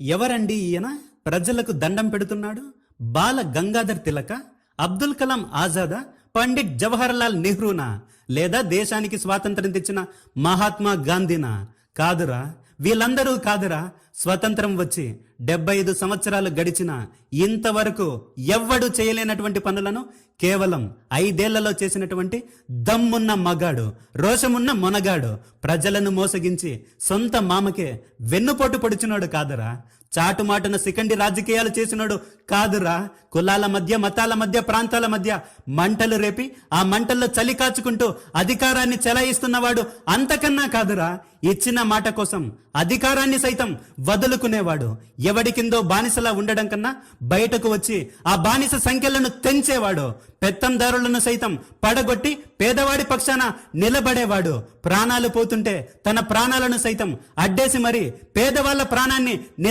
ఎవరండి ఈయన? ప్రజలకు దండం పెడుతున్నాడు? బాల గంగాధర్ తిలక? అబ్దుల్ కలాం ఆజాదా? పండిట్ జవహర్లాల్ నెహ్రూనా? లేదా దేశానికి స్వాతంత్రం తెచ్చిన మహాత్మా గాంధీనా? కాదురా. వీళ్ళందరూ కాదురా. స్వతంత్రం వచ్చి డెబ్బై ఐదు సంవత్సరాలు గడిచిన ఇంతవరకు ఎవ్వడు చేయలేనటువంటి పనులను కేవలం ఐదేళ్ళలో చేసినటువంటి దమ్మున్న మగాడు రోషమున్న మొనగాడు ప్రజలను మోసగించి సొంత మామకే వెన్నుపోటు పొడిచినోడు కాదురా. చాటుమాటున సికండి రాజకీయాలు చేసినోడు కాదురా. కులాల మధ్య మతాల మధ్య ప్రాంతాల మధ్య మంటలు రేపి ఆ మంటల్లో చలి కాచుకుంటూ అధికారాన్ని చెలాయిస్తున్నవాడు అంతకన్నా కాదురా. ఇచ్చిన మాట కోసం అధికారాన్ని సైతం వదులుకునేవాడు. ఎవడి కిందో బానిసలా ఉండడం కన్నా బయటకు వచ్చి ఆ బానిస సంఖ్యలను తెంచేవాడు. పెత్తందారులను సైతం పడగొట్టి పేదవాడి పక్షాన నిలబడేవాడు. ప్రాణాలు పోతుంటే తన ప్రాణాలను సైతం అడ్డేసి మరి పేదవాళ్ళ ప్రాణాన్ని నిల